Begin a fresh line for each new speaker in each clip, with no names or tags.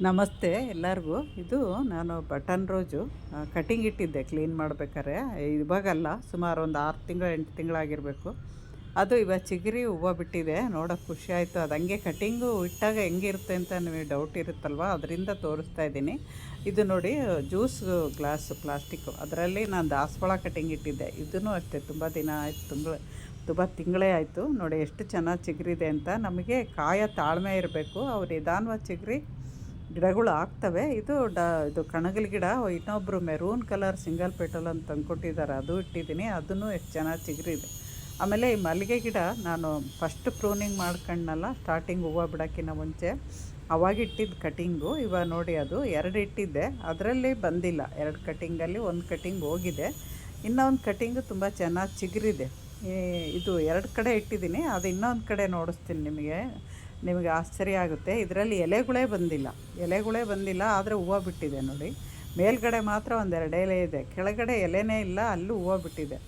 ನಮಸ್ತೆ ಎಲ್ಲರಿಗೂ. ಇದು ನಾನು ಬಟನ್ ರೋಜು. ಕಟಿಂಗ್ ಇಟ್ಟಿದ್ದೆ, ಕ್ಲೀನ್ ಮಾಡ್ಬೇಕಾದ್ರೆ. ಇವಾಗಲ್ಲ, ಸುಮಾರು ಒಂದು ಆರು ತಿಂಗಳು, ಎಂಟು ತಿಂಗಳಾಗಿರಬೇಕು ಅದು ಇವಾಗ ಚಿಗುರಿ ಹೂವು ಬಿಟ್ಟಿದೆ, ನೋಡೋಕೆ ಖುಷಿ ಆಯಿತು. ಅದು ಹಂಗೆ ಕಟಿಂಗು ಇಟ್ಟಾಗ ಹೆಂಗಿರುತ್ತೆ ಅಂತ ನಿಮಗೆ ಡೌಟ್ ಇರುತ್ತಲ್ವ? ಅದರಿಂದ ತೋರಿಸ್ತಾ ಇದ್ದೀನಿ. ಇದು ನೋಡಿ, ಜ್ಯೂಸ್ ಗ್ಲಾಸು ಪ್ಲಾಸ್ಟಿಕ್ಕು ಅದರಲ್ಲಿ ನಾನು ದಾಸವಾಳ ಕಟಿಂಗ್ ಇಟ್ಟಿದ್ದೆ. ಇದೂ ಅಷ್ಟೇ, ತುಂಬ ದಿನ ಆಯಿತು, ತಿಂಗಳು, ತುಂಬ ತಿಂಗಳೇ ಆಯಿತು. ನೋಡಿ, ಎಷ್ಟು ಚೆನ್ನಾಗಿ ಚಿಗುರಿದೆ ಅಂತ. ನಮಗೆ ಕಾಯ ತಾಳ್ಮೆ ಇರಬೇಕು. ಅವ್ರು ನಿಧಾನವಾಗಿ ಚಿಗುರಿ ಗಿಡಗಳು ಆಗ್ತವೆ. ಇದು ಡ, ಇದು ಕಣಗಲ್ ಗಿಡ ಇನ್ನೊಬ್ಬರು ಮೆರೂನ್ ಕಲರ್ ಸಿಂಗಲ್ ಪೆಟಲ್ ಅಂತ ತಂದ್ಕೊಟ್ಟಿದ್ದಾರೆ. ಅದು ಇಟ್ಟಿದ್ದೀನಿ. ಅದನ್ನು ಎಷ್ಟು ಚೆನ್ನಾಗಿ ಚಿಗ್ರಿದೆ. ಆಮೇಲೆ ಈ ಮಲ್ಲಿಗೆ ಗಿಡ ನಾನು ಫಸ್ಟ್ ಪ್ರೂನಿಂಗ್ ಮಾಡ್ಕೊಂಡಲ್ಲ ಸ್ಟಾರ್ಟಿಂಗ್ ಹೂವು ಬಿಡೋಕ್ಕಿಂತ ಮುಂಚೆ, ಅವಾಗ ಇಟ್ಟಿದ್ದು ಕಟಿಂಗು ಇವಾಗ ನೋಡಿ ಅದು ಎರಡು ಇಟ್ಟಿದ್ದೆ. ಅದರಲ್ಲಿ ಬಂದಿಲ್ಲ. ಎರಡು ಕಟಿಂಗಲ್ಲಿ ಒಂದು ಕಟಿಂಗ್ ಹೋಗಿದೆ. ಇನ್ನೊಂದು ಕಟಿಂಗು ತುಂಬ ಚೆನ್ನಾಗಿ ಚಿಗ್ರಿದೆ. ಇದು ಎರಡು ಕಡೆ ಇಟ್ಟಿದ್ದೀನಿ. ಅದು ಇನ್ನೊಂದು ಕಡೆ ನೋಡಿಸ್ತೀನಿ ನಿಮಗೆ. ನಿಮಗೆ ಆಶ್ಚರ್ಯ ಆಗುತ್ತೆ. ಇದರಲ್ಲಿ ಎಲೆಗಳೇ ಬಂದಿಲ್ಲ. ಎಲೆಗಳೇ ಬಂದಿಲ್ಲ, ಆದರೆ ಹೂವು ಬಿಟ್ಟಿದೆ ನೋಡಿ. ಮೇಲ್ಗಡೆ ಮಾತ್ರ ಒಂದೆರಡು ಎಲೆ ಇದೆ. ಕೆಳಗಡೆ ಎಲೆನೇ ಇಲ್ಲ, ಅಲ್ಲೂ ಹೂವು ಬಿಟ್ಟಿದೆ.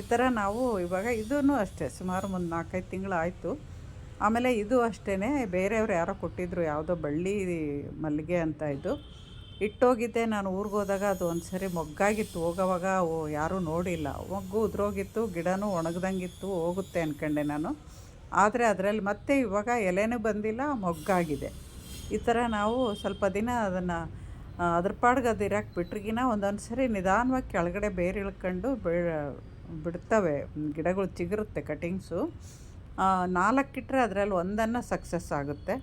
ಈ ಥರ ನಾವು ಇವಾಗ ಇದೂ ಅಷ್ಟೇ, ಸುಮಾರು ಒಂದು ನಾಲ್ಕೈದು ತಿಂಗಳು ಆಯಿತು. ಆಮೇಲೆ ಇದು ಅಷ್ಟೇ ಬೇರೆಯವ್ರು ಯಾರೋ ಕೊಟ್ಟಿದ್ದರು ಯಾವುದೋ ಬಳ್ಳಿ ಮಲ್ಲಿಗೆ ಅಂತ ಇದು. ಇಟ್ಟೋಗಿದ್ದೆ ನಾನು ಊರಿಗೆ ಹೋದಾಗ, ಅದು ಒಂದು ಸರಿ ಮೊಗ್ಗಾಗಿತ್ತು. ಹೋಗೋವಾಗ ಯಾರೂ ನೋಡಿಲ್ಲ. ಮೊಗ್ಗು ಉದುರೋಗಿತ್ತು, ಗಿಡನೂ ಒಣಗ್ದಂಗಿತ್ತು, ಹೋಗುತ್ತೆ ಅಂದ್ಕೊಂಡೆ ನಾನು. ಆದರೆ ಅದರಲ್ಲಿ ಮತ್ತೆ ಇವಾಗ ಎಲೆನೂ ಬಂದಿಲ್ಲ, ಮೊಗ್ಗಾಗಿದೆ. ಈ ಥರ ನಾವು ಸ್ವಲ್ಪ ದಿನ ಅದನ್ನು ಅದ್ರ ಪಾಡ್ಗೆ ಅದು ಬಿಟ್ರಿಗಿನ ಒಂದೊಂದು ಸರಿ ನಿಧಾನವಾಗಿ ಕೆಳಗಡೆ ಬೇರೆ ಇಳ್ಕೊಂಡು ಬಿಡ್ತವೆ. ಗಿಡಗಳು ಚಿಗುರುತ್ತೆ ಕಟಿಂಗ್ಸು. ನಾಲ್ಕಿಟ್ಟರೆ ಅದರಲ್ಲಿ ಒಂದನ್ನು ಸಕ್ಸಸ್ ಆಗುತ್ತೆ.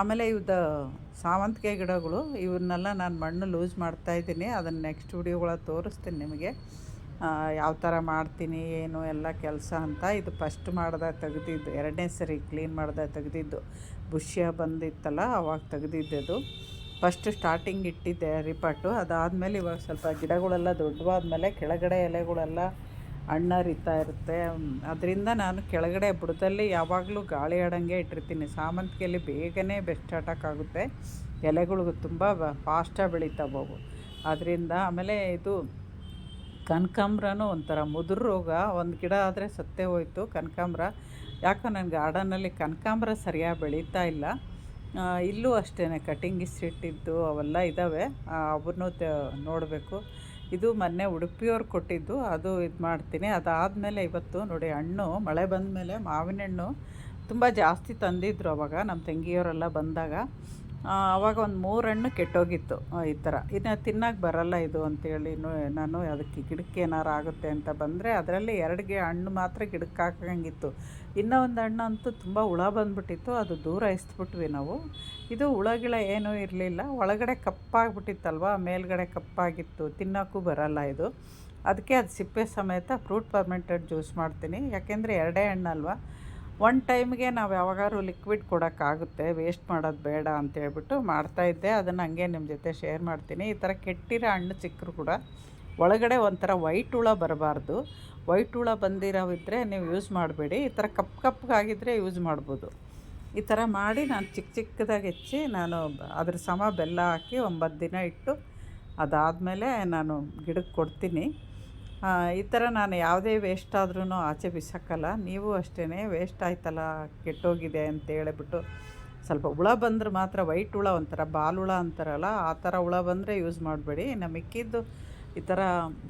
ಆಮೇಲೆ ಇವ್ದು ಸಾವಂತಿಗೆ ಗಿಡಗಳು ಇವನ್ನೆಲ್ಲ ನಾನು ಮಣ್ಣು ಲೂಸ್ ಮಾಡ್ತಾಯಿದ್ದೀನಿ ಅದನ್ನು ನೆಕ್ಸ್ಟ್ ವಿಡಿಯೋಗಳ ತೋರಿಸ್ತೀನಿ ನಿಮಗೆ. ಯಾವ ಥರ ಮಾಡ್ತೀನಿ, ಏನು ಎಲ್ಲ ಕೆಲಸ ಅಂತ ಇದು ಫಸ್ಟ್ ಮಾಡ್ದೆ ತೆಗೆದಿದ್ದು, ಎರಡನೇ ಸರಿ ಕ್ಲೀನ್ ಮಾಡ್ದೆ ತೆಗೆದಿದ್ದು. ಬುಷ್ಯ ಬಂದಿತ್ತಲ್ಲ, ಅವಾಗ ತೆಗ್ದಿದ್ದದು. ಫಸ್ಟ್ ಸ್ಟಾರ್ಟಿಂಗ್ ಇಟ್ಟಿದ್ದೆ ರಿಪಾಟು ಅದಾದಮೇಲೆ ಇವಾಗ ಸ್ವಲ್ಪ ಗಿಡಗಳೆಲ್ಲ ದೊಡ್ಡವಾದ್ಮೇಲೆ ಕೆಳಗಡೆ ಎಲೆಗಳೆಲ್ಲ ಹಣ್ಣರಿತಾ ಇರುತ್ತೆ. ಅದರಿಂದ ನಾನು ಕೆಳಗಡೆ ಬುಡದಲ್ಲಿ ಯಾವಾಗಲೂ ಗಾಳಿ ಆಡಂಗೆ ಇಟ್ಟಿರ್ತೀನಿ. ಸಾಮಂತಿಗೆಯಲ್ಲಿ ಬೇಗನೆ ಬೆಸ್ಟ್ ಅಟ್ಯಾಕ್ ಆಗುತ್ತೆ. ಎಲೆಗಳು ತುಂಬ ಫಾಸ್ಟಾಗಿ ಬೆಳೀತಾ ಅವು ಅದರಿಂದ ಆಮೇಲೆ ಇದು ಕನಕಾಂಬ್ರನೂ ಒಂಥರ ಮುದುರು ರೋಗ. ಒಂದು ಗಿಡ ಆದರೆ ಸತ್ತೇ ಹೋಯಿತು ಕನಕಾಂಬ್ರ. ಯಾಕೋ ನನ್ನ ಗಾರ್ಡನಲ್ಲಿ ಕನಕಾಂಬ್ರ ಸರಿಯಾಗಿ ಬೆಳೀತಾ ಇಲ್ಲ. ಇಲ್ಲೂ ಅಷ್ಟೇ ಕಟಿಂಗ್ ಇಸ್ಟಿಟ್ಟಿದ್ದು ಅವೆಲ್ಲ ಇದ್ದಾವೆ ಅವನ್ನೂ ನೋಡಬೇಕು. ಇದು ಮೊನ್ನೆ ಉಡುಪಿಯವ್ರು ಕೊಟ್ಟಿದ್ದು. ಅದು ಇದು ಮಾಡ್ತೀನಿ. ಅದಾದಮೇಲೆ ಇವತ್ತು ನೋಡಿ ಹಣ್ಣು, ಮಳೆ ಬಂದ ಮೇಲೆ ಮಾವಿನ ಹಣ್ಣು ತುಂಬ ಜಾಸ್ತಿ ತಂದಿದ್ರು ಅವಾಗ ನಮ್ಮ ತಂಗಿಯವರೆಲ್ಲ ಬಂದಾಗ. ಆವಾಗ ಒಂದು ಮೂರು ಹಣ್ಣು ಕೆಟ್ಟೋಗಿತ್ತು ಈ ಥರ. ಇನ್ನು ತಿನ್ನೋಕೆ ಬರಲ್ಲ ಇದು ಅಂತೇಳಿ ನಾನು ಅದಕ್ಕೆ ಗಿಡಕ್ಕೆ ಏನಾರು ಆಗುತ್ತೆ ಅಂತ ಬಂದರೆ ಅದರಲ್ಲಿ ಎರಡಿಗೆ ಹಣ್ಣು ಮಾತ್ರ ಗಿಡಕ್ಕೆ ಹಾಕಂಗಿತ್ತು. ಇನ್ನೂ ಒಂದು ಹಣ್ಣು ಅಂತೂ ತುಂಬ ಹುಳ ಬಂದುಬಿಟ್ಟಿತ್ತು, ಅದು ದೂರ ಇಸ್ಬಿಟ್ವಿ ನಾವು. ಇದು ಹುಳಗಿಳ ಏನೂ ಇರಲಿಲ್ಲ. ಒಳಗಡೆ ಕಪ್ಪಾಗಿಬಿಟ್ಟಿತ್ತಲ್ವ, ಮೇಲ್ಗಡೆ ಕಪ್ಪಾಗಿತ್ತು, ತಿನ್ನೋಕ್ಕೂ ಬರಲ್ಲ ಇದು. ಅದಕ್ಕೆ ಅದು ಸಿಪ್ಪೆ ಸಮೇತ ಫ್ರೂಟ್ ಫರ್ಮೆಂಟೆಡ್ ಜ್ಯೂಸ್ ಮಾಡ್ತೀನಿ. ಯಾಕೆಂದರೆ ಎರಡೇ ಹಣ್ಣಲ್ವ. ಒನ್ ಟೈಮ್ಗೆ ನಾವು ಯಾವಾಗಾದ್ರೂ ಲಿಕ್ವಿಡ್ ಕೊಡೋಕ್ಕಾಗುತ್ತೆ ವೇಸ್ಟ್ ಮಾಡೋದು ಬೇಡ ಅಂತೇಳ್ಬಿಟ್ಟು ಮಾಡ್ತಾಯಿದ್ದೆ ಅದನ್ನು ಹಂಗೆ ನಿಮ್ಮ ಜೊತೆ ಶೇರ್ ಮಾಡ್ತೀನಿ. ಈ ಥರ ಕೆಟ್ಟಿರೋ ಹಣ್ಣು ಚಿಕ್ಕರು ಕೂಡ ಒಳಗಡೆ ಒಂಥರ ವೈಟ್ ಹುಳ ಬರಬಾರ್ದು. ವೈಟ್ ಹುಳ ಬಂದಿರೋವಿದ್ರೆ ನೀವು ಯೂಸ್ ಮಾಡಬೇಡಿ. ಈ ಥರ ಕಪ್ ಕಪ್ಪಗಾಗಿದ್ದರೆ ಯೂಸ್ ಮಾಡ್ಬೋದು. ಈ ಥರ ಮಾಡಿ ನಾನು ಚಿಕ್ಕ ಚಿಕ್ಕದಾಗಿ ಹೆಚ್ಚಿ ನಾನು ಅದ್ರ ಸಮ ಬೆಲ್ಲ ಹಾಕಿ ಒಂಬತ್ತು ದಿನ ಇಟ್ಟು ಅದಾದಮೇಲೆ ನಾನು ಗಿಡಕ್ಕೆ ಕೊಡ್ತೀನಿ. ಈ ಥರ ನಾನು ಯಾವುದೇ ವೇಸ್ಟ್ ಆದ್ರೂ ಆಚೆ ಬಿಸಾಕಲ್ಲ. ನೀವು ಅಷ್ಟೇ ವೇಸ್ಟ್ ಆಯ್ತಲ್ಲ, ಕೆಟ್ಟೋಗಿದೆ ಅಂತ ಹೇಳಿಬಿಟ್ಟು ಸ್ವಲ್ಪ ಹುಳ ಬಂದ್ರೆ ಮಾತ್ರ ವೈಟ್ ಹುಳ ಒಂಥರ, ಬಾಲ್ ಹುಳ ಅಂತಾರಲ್ಲ, ಆ ಥರ ಹುಳ ಬಂದರೆ ಯೂಸ್ ಮಾಡಬೇಡಿ. ಇನ್ನು ಮಿಕ್ಕಿದ್ದು ಈ ಥರ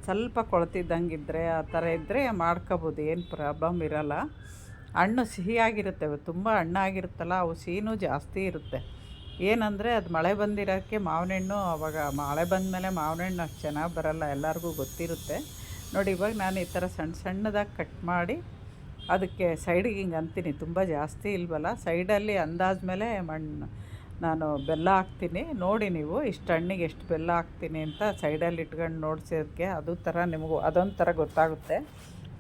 ಸ್ವಲ್ಪ ಕೊಳ್ತಿದ್ದಂಗಿದ್ದರೆ ಆ ಥರ ಇದ್ದರೆ ಮಾಡ್ಕೋಬೋದು, ಏನು ಪ್ರಾಬ್ಲಮ್ ಇರಲ್ಲ. ಹಣ್ಣು ಸಿಹಿಯಾಗಿರುತ್ತೆ, ತುಂಬ ಹಣ್ಣಾಗಿರುತ್ತಲ್ಲ, ಅವು ಸಿಹಿನೂ ಜಾಸ್ತಿ ಇರುತ್ತೆ. ಏನಂದರೆ ಅದು ಮಳೆ ಬಂದಿರೋಕ್ಕೆ ಮಾವಿನ ಹಣ್ಣು, ಅವಾಗ ಮಳೆ ಬಂದಮೇಲೆ ಮಾವಿನ ಹಣ್ಣು ಅಷ್ಟು ಚೆನ್ನಾಗಿ ಬರೋಲ್ಲ, ಎಲ್ಲರಿಗೂ ಗೊತ್ತಿರುತ್ತೆ. ನೋಡಿ, ಇವಾಗ ನಾನು ಈ ಥರ ಸಣ್ಣ ಸಣ್ಣದಾಗಿ ಕಟ್ ಮಾಡಿ ಅದಕ್ಕೆ ಸೈಡಿಗೆ ಹಿಂಗೆ ಅಂತೀನಿ. ತುಂಬ ಜಾಸ್ತಿ ಇಲ್ವಲ್ಲ, ಸೈಡಲ್ಲಿ ಅಂದಾಜ ಮೇಲೆ ಮಣ್ಣು, ನಾನು ಬೆಲ್ಲ ಹಾಕ್ತೀನಿ. ನೋಡಿ ನೀವು, ಇಷ್ಟು ಹಣ್ಣಿಗೆ ಎಷ್ಟು ಬೆಲ್ಲ ಹಾಕ್ತೀನಿ ಅಂತ ಸೈಡಲ್ಲಿ ಇಟ್ಕೊಂಡು ನೋಡ್ಸೋದಕ್ಕೆ ಅದು ಥರ ನಿಮಗೂ ಅದೊಂಥರ ಥರ ಗೊತ್ತಾಗುತ್ತೆ.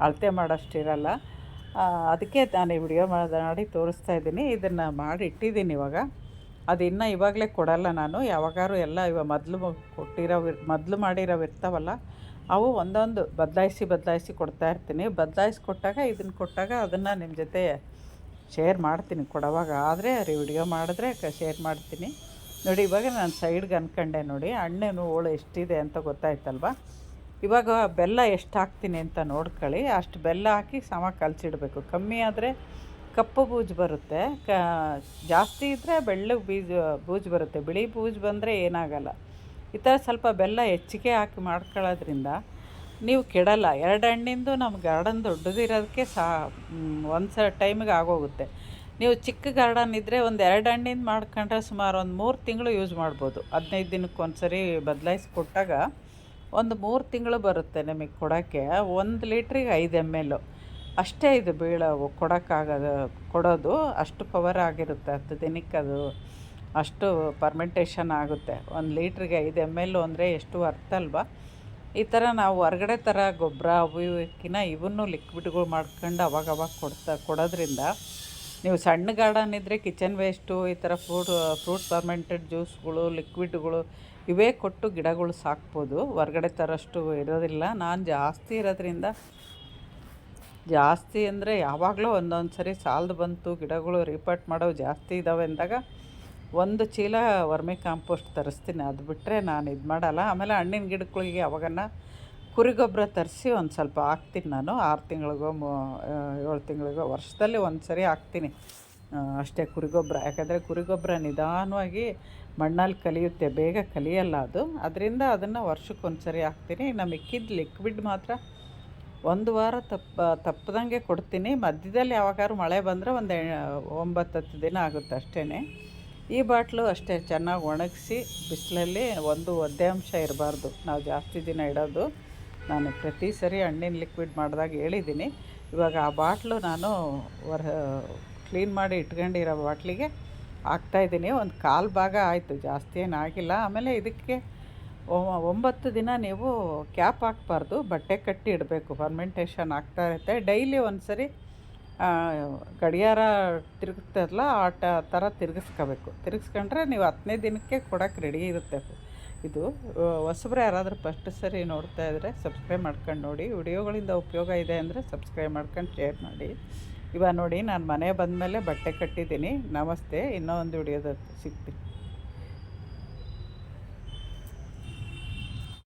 ಅಳತೆ ಮಾಡೋಷ್ಟಿರಲ್ಲ. ಅದಕ್ಕೆ ನಾನು ಈ ವಿಡಿಯೋ ಮಾಡಿ ತೋರಿಸ್ತಾ ಇದ್ದೀನಿ. ಇದನ್ನು ಮಾಡಿ ಇಟ್ಟಿದ್ದೀನಿ ಇವಾಗ. ಅದು ಇನ್ನೂ ಇವಾಗಲೇ ಕೊಡಲ್ಲ ನಾನು. ಯಾವಾಗಾರು ಎಲ್ಲ ಇವ ಮೊದಲು ಕೊಟ್ಟಿರೋ ಮೊದಲು ಮಾಡಿರೋ ಇರ್ತಾವಲ್ಲ, ಅವು ಒಂದೊಂದು ಬದಲಾಯಿಸಿ ಬದಲಾಯಿಸಿ ಕೊಡ್ತಾ ಇರ್ತೀನಿ. ಬದಲಾಯಿಸಿ ಕೊಟ್ಟಾಗ ಇದನ್ನು ಕೊಟ್ಟಾಗ ಅದನ್ನು ನಿಮ್ಮ ಜೊತೆ ಶೇರ್ ಮಾಡ್ತೀನಿ ಕೊಡೋವಾಗ. ಆದರೆ ವಿಡಿಯೋ ಮಾಡಿದ್ರೆ ಶೇರ್ ಮಾಡ್ತೀನಿ. ನೋಡಿ, ಇವಾಗ ನಾನು ಸೈಡ್ಗೆ ಅಂದ್ಕೊಂಡೆ ನೋಡಿ ಹಣ್ಣೇನು ಹೋಳು ಎಷ್ಟಿದೆ ಅಂತ ಗೊತ್ತಾಯ್ತಲ್ವ? ಇವಾಗ ಬೆಲ್ಲ ಎಷ್ಟು ಹಾಕ್ತೀನಿ ಅಂತ ನೋಡ್ಕೊಳ್ಳಿ. ಅಷ್ಟು ಬೆಲ್ಲ ಹಾಕಿ ಸಮ ಕಲಸಿಡಬೇಕು. ಕಮ್ಮಿ ಆದರೆ ಕಪ್ಪು ಬೂಜು ಬರುತ್ತೆ. ಕ, ಜಾಸ್ತಿ ಇದ್ದರೆ ಬೆಳ್ಳಗೆ ಬೀಜ, ಬೂಜು ಬರುತ್ತೆ. ಬಿಳಿ ಬೂಜು ಬಂದರೆ ಏನಾಗಲ್ಲ. ಈ ಥರ ಸ್ವಲ್ಪ ಬೆಲ್ಲ ಹೆಚ್ಚಿಗೆ ಹಾಕಿ ಮಾಡ್ಕೊಳ್ಳೋದ್ರಿಂದ ನೀವು ಕೆಡಲ್ಲ. ಎರಡು ಹಣ್ಣಿಂದು ನಮ್ಮ ಗಾರ್ಡನ್ ದೊಡ್ಡದಿರೋದಕ್ಕೆ ಸಾ ಒಂದು ಸ, ಟೈಮಿಗೆ ಆಗೋಗುತ್ತೆ. ನೀವು ಚಿಕ್ಕ ಗಾರ್ಡನ್ ಇದ್ದರೆ ಒಂದು ಎರಡು ಹಣ್ಣಿಂದ ಮಾಡ್ಕೊಂಡ್ರೆ ಸುಮಾರು ಒಂದು ಮೂರು ತಿಂಗಳು ಯೂಸ್ ಮಾಡ್ಬೋದು. ಹದಿನೈದು ದಿನಕ್ಕೆ ಒಂದು ಸರಿ ಬದಲಾಯಿಸ್ಕೊಟ್ಟಾಗ ಒಂದು ಮೂರು ತಿಂಗಳು ಬರುತ್ತೆ ನಿಮಗೆ ಕೊಡೋಕ್ಕೆ. ಒಂದು ಲೀಟ್ರಿಗೆ ಐದು ಎಂ ಎಲ್ಲು ಅಷ್ಟೇ ಇದು ಬೀಳೋ ಕೊಡೋಕ್ಕಾಗೋದು, ಕೊಡೋದು ಅಷ್ಟು ಪವರ್ ಆಗಿರುತ್ತೆ, ಹತ್ತು ದಿನಕ್ಕೆ ಅದು ಅಷ್ಟು ಪರ್ಮೆಂಟೇಷನ್ ಆಗುತ್ತೆ. ಒಂದು ಲೀಟ್ರಿಗೆ ಐದು ಎಂ ಎಲ್ ಅಂದರೆ ಎಷ್ಟು ಅರ್ಥ ಅಲ್ವಾ? ಈ ಥರ ನಾವು ಹೊರ್ಗಡೆ ಥರ ಗೊಬ್ಬರ ಅವು ಇವಕ್ಕಿಂತ ಇವನ್ನು ಲಿಕ್ವಿಡ್ಗಳು ಮಾಡ್ಕೊಂಡು ಅವಾಗ ಅವಾಗ ಕೊಡ್ತಾ, ಕೊಡೋದ್ರಿಂದ ನೀವು ಸಣ್ಣ ಗಾರ್ಡನ್ ಇದ್ದರೆ ಕಿಚನ್ ವೇಸ್ಟು ಈ ಥರ ಫ್ರೂಟ್ ಫ್ರೂಟ್ ಫರ್ಮೆಂಟೆಡ್ ಜ್ಯೂಸ್ಗಳು ಲಿಕ್ವಿಡ್ಗಳು ಇವೇ ಕೊಟ್ಟು ಗಿಡಗಳು ಸಾಕ್ಬೋದು. ಹೊರ್ಗಡೆ ಥರಷ್ಟು ಇರೋದಿಲ್ಲ. ನಾನು ಜಾಸ್ತಿ ಇರೋದ್ರಿಂದ ಜಾಸ್ತಿ ಅಂದರೆ ಯಾವಾಗಲೂ ಒಂದೊಂದು ಸರಿ ಸಾಲದು ಬಂತು, ಗಿಡಗಳು ರಿಪೋರ್ಟ್ ಮಾಡೋವು ಜಾಸ್ತಿ ಇದ್ದಾವೆ ಅಂದಾಗ ಒಂದು ಚೀಲ ವರ್ಮಿ ಕಾಂಪೋಸ್ಟ್ ತರಿಸ್ತೀನಿ. ಅದು ಬಿಟ್ಟರೆ ನಾನು ಇದು ಮಾಡಲ್ಲ. ಆಮೇಲೆ ಹಣ್ಣಿನ ಗಿಡಗಳಿಗೆ ಯಾವಾಗನ್ನ ಕುರಿ ಗೊಬ್ಬರ ತರಿಸಿ ಒಂದು ಸ್ವಲ್ಪ ಹಾಕ್ತೀನಿ ನಾನು. ಆರು ತಿಂಗಳಿಗೋ ಏಳು ತಿಂಗಳಿಗೋ, ವರ್ಷದಲ್ಲಿ ಒಂದು ಸರಿ ಹಾಕ್ತೀನಿ ಅಷ್ಟೇ ಕುರಿ ಗೊಬ್ಬರ ಯಾಕಂದರೆ ಕುರಿ ಗೊಬ್ಬರ ನಿಧಾನವಾಗಿ ಮಣ್ಣಲ್ಲಿ ಕಲಿಯುತ್ತೆ. ಬೇಗ ಕಲಿಯಲ್ಲ ಅದು. ಅದರಿಂದ ಅದನ್ನು ವರ್ಷಕ್ಕೊಂದು ಸರಿ ಹಾಕ್ತೀನಿ. ಇನ್ನು ಮಿಕ್ಕಿದ ಲಿಕ್ವಿಡ್ ಮಾತ್ರ ಒಂದು ವಾರ ತಪ್ಪ, ತಪ್ಪದಂಗೆ ಕೊಡ್ತೀನಿ. ಮಧ್ಯದಲ್ಲಿ ಯಾವಾಗಾದ್ರು ಮಳೆ ಬಂದರೆ ಒಂದು ಒಂಬತ್ತು ಹತ್ತು ದಿನ ಆಗುತ್ತೆ ಅಷ್ಟೇ ಈ ಬಾಟ್ಲು ಅಷ್ಟೇ ಚೆನ್ನಾಗಿ ಒಣಗಿಸಿ ಬಿಸಿಲಲ್ಲಿ ಒಂದು ಒದ್ದೆ ಅಂಶ ಇರಬಾರ್ದು. ನಾವು ಜಾಸ್ತಿ ದಿನ ಇಡೋದು. ನಾನು ಪ್ರತಿ ಸರಿ ಹಣ್ಣಿನ ಲಿಕ್ವಿಡ್ ಮಾಡಿದಾಗ ಹೇಳಿದ್ದೀನಿ. ಇವಾಗ ಆ ಬಾಟ್ಲು ನಾನು ಹೊರ ಕ್ಲೀನ್ ಮಾಡಿ ಇಟ್ಕೊಂಡಿರೋ ಬಾಟ್ಲಿಗೆ ಹಾಕ್ತಾಯಿದ್ದೀನಿ ಒಂದು ಕಾಲು ಭಾಗ ಆಯಿತು. ಜಾಸ್ತಿ ಏನು ಆಗಿಲ್ಲ. ಆಮೇಲೆ ಇದಕ್ಕೆ ಒಂಬತ್ತು ದಿನ ನೀವು ಕ್ಯಾಪ್ ಹಾಕ್ಬಾರ್ದು, ಬಟ್ಟೆ ಕಟ್ಟಿ ಇಡಬೇಕು ಫರ್ಮೆಂಟೇಷನ್ ಆಗ್ತಾ ಇರುತ್ತೆ. ಡೈಲಿ ಒಂದು ಸರಿ ಗಡಿಯಾರ ತಿರುಗುತ್ತಲ್ಲ ಆ ಥರ ತಿರುಗಿಸ್ಕೋಬೇಕು. ತಿರುಗಿಸ್ಕೊಂಡ್ರೆ ನೀವು ಹತ್ತನೇ ದಿನಕ್ಕೆ ಕೊಡೋಕೆ ರೆಡಿ ಇರುತ್ತೆ. ಇದು ಹೊಸಬ್ರು ಯಾರಾದರೂ ಫಸ್ಟ್ ಸರಿ ನೋಡ್ತಾ ಇದ್ದರೆ ಸಬ್ಸ್ಕ್ರೈಬ್ ಮಾಡ್ಕೊಂಡು ನೋಡಿ. ವಿಡಿಯೋಗಳಿಂದ ಉಪಯೋಗ ಇದೆ ಅಂದರೆ ಸಬ್ಸ್ಕ್ರೈಬ್ ಮಾಡ್ಕೊಂಡು ಶೇರ್ ಮಾಡಿ. ಇವಾಗ ನೋಡಿ, ನಾನು ಮನೆ ಬಂದಮೇಲೆ ಬಟ್ಟೆ ಕಟ್ಟಿದ್ದೀನಿ. ನಮಸ್ತೆ ಇನ್ನೂ ಒಂದು ವಿಡಿಯೋದ ಸಿಗ್ತೀನಿ.